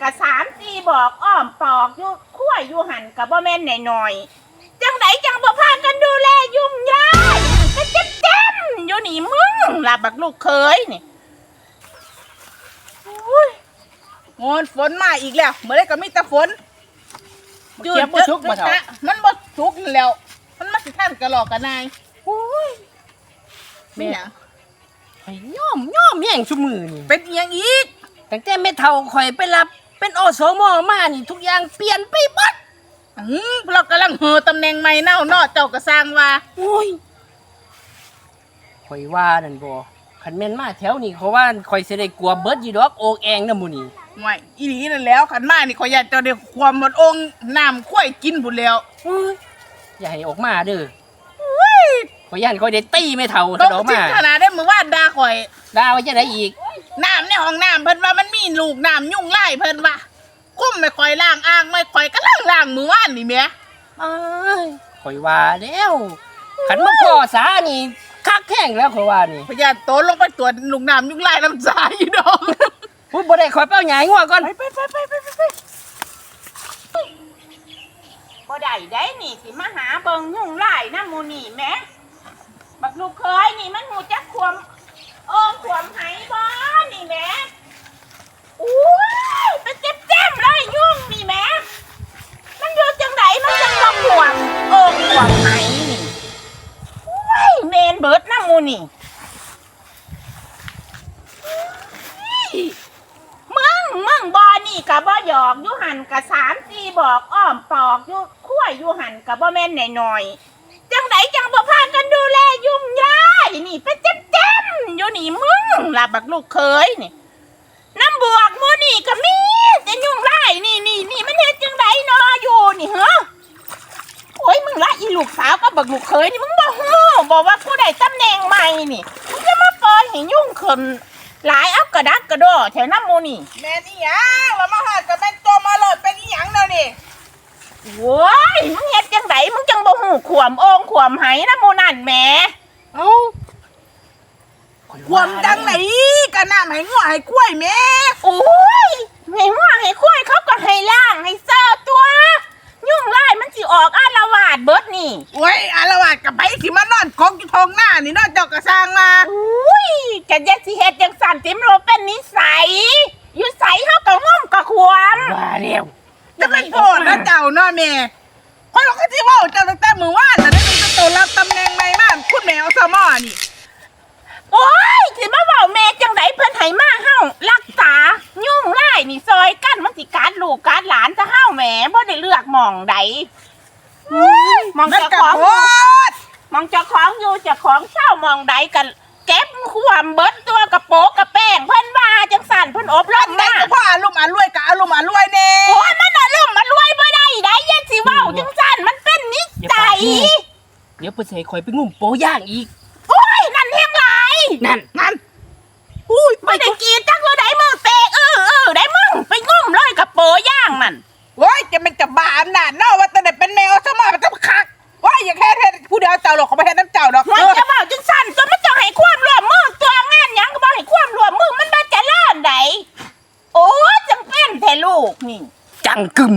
กะสามตีบอกอ้อมปอกอยู่ขั้วอยู่หันกะบ่แม่นหน่อยๆจังไหนจังบ่พากันดูแลยุ่งยากก็เจ็บๆอยู่นี่มึงล่ะบักลูกเคยนี่อุ้ยงอนฝนมาอีกแล้วเมื่อไรก็มีแต่ฝนจืเก็ดบบ่ชุกบ่เถามันบ่ชุกนั่นแล้ว มันมาสิท่านกระหลอกกันนายอุ้ยไม่หยังข่อยย่อมย่อมแย่งชุมือนี่เป็นอีหยังอีกตั้งแต่แม่เฒ่าข่อยไปรับ เป็นอสมมานี่ทุกอย่างเปลี่ยนไปหมดอืมเรากำลังเห่อตำแหน่งใหม่เน่าเนอเจ้าก็สร้างว่าโอ้ยข่อยว่านั่นบ่คันแม่นมาแถวนี้เขาว่าข่อยสิได้กลัวเบิดอยู่ดอกโอกแองนำหมู่นี่ไม่อีหลีนั่นแล้วขันมานี่ขอยอยากจะได้ความหมดองค์น้ำข้วยกินบุญแล้วโอ้ยอย่าให้ออกมาเด้อข่อยย่านข่อยได้ตีแม่เฒ่าต้ซะองดอกถึมางขนาดได้มือว่าด่าข่อยด่าว่าจะได้อีก น้ำในห้องน้ำเพิ่นว่ามันมีลูกน้ำยุ่งไล่เพิ่นว่าคุ้มไม่ค่อยล้างอ่างไม่ค่อยก็ล้างล้างมือว่านนี่แหม่เอ้ยข่อยว่าแล้วขันมาพ่อสานี่คักแข้งแล้วข่อยว่านี่พยานโตลงไปตรวจลูกน้ำยุ่งไล่น้ำสายอยู่ดอกพูดบ่ได้ข่อยเป้าใหญ่งัวก่อนไปไปไปไปไปไปบ่ได้ได้นี่สิมาหาเบิงยุ่งไล่นะหมูนี่แหม่บักลูกเคยนี่มันหูจักความโอ้ความไห นี่มึงมึงบอนี่กะบ่หยอกอยู่หันกะสามตีบอกอ้อมปอกอยู่ขั้วอยู่หันกะบ่แม่นหน่อยๆจังไหนจังบ่พากันดูแลยุ่งยายนี่เป็นเจ็บอยู่นี่มึงล่ะบักลูกเคยนี่น้ำบวกมูนี่ก็มีแต่ยุ่งไล่นี่นี่นี่มันเฮ็ดจังไดนออยู่นี่เหรอโอ้ยมึงละอีลูกสาวกับบักลูกเคยนี่มึงบ่ บอกว่าผู้ใดตำแหน่งใหม่นี่มึงจะมาปล่อยให้ยุ่งขึ้นหลายเอากระดักกระโดดแถวน้ำหมูนี่แม่นอีหยังเรามาหาดกับแม่นโตมาเลยเป็นอีหยังเนาะนี่โว้ยมึงเฮ็ดจังไดมึงจังบ่ฮู้ขวมโองขวมไหน้ำหมูนั่นแหมเอ้าความดังไหนกันน้ำให้งัวให้กล้วยแม่โอ้ยให้หัวให้คุ้ยเขาก็ให้ล่างให้เซอร์ตัว ยุ่งไล่มันสิออกอาละวาดเบิด นี่โอ้ยอารวาสกับไปสิมานอนกองอยู่ทองหน้านี่เนอเจ้าก็สร้างมาอุ้ยจะยัดสิเฮ็ดจังสั่นติมโรเป็นนิสัยอยู่ใสเฮาก็ง่อมก็ควมว่าแล้วจะเป็นโทษนะเจ้าเนาะแม่คอยบอกก็ที่ว่าเจ้าตั้งแต่มือว่านแต่ได้ตั้งแต่โตรับตำแหน่งใหม่มากคุณแม่อสมอนี่โอ้ยสิมาเว้าแม่จังไดเพิ่นให้มาเฮารักษายุ่งไล่นี่ซอยกันมันสิกัดลูกกัดหลานซะเฮาแหมบ่ได้เลือกหม่องใดอุ้ยห มองนั่นเจ้ากับของโคตรมองเจ้าของอยู่เจ้าของเช่ามองใดกันเก็บความเบิดตัวกระโปกกระแป้งเพิ่นว่าจังสั่นเพิ่นอบรมได้มาก็พ่ออารมณ์อารวยกับอารมณ์อรวยเน่โอ้ยมันอารมณ์มันรวยบ่ได้ได้อยันสิเว้าจังสั่นมันเป็นนิสัยเดี๋ยวเพิ่นสิให้ข่อยไปงุ่มโปย่างอีกโอ้ยนั่นเฮียงหลายนั่นนั่นอุ้ยไม่ได้กินจั เดียวเจ้าหรอกเขาไม่ให้น้ำเจ้าหรอกมันจะเบาจนสั่นตัวมันจะให้ความรวมมือตัวงานยังก็บอกให้ความรวมมือมันมาจะล่านไหนโอ้จังแม่นแต่ลูกนี่ จังกึม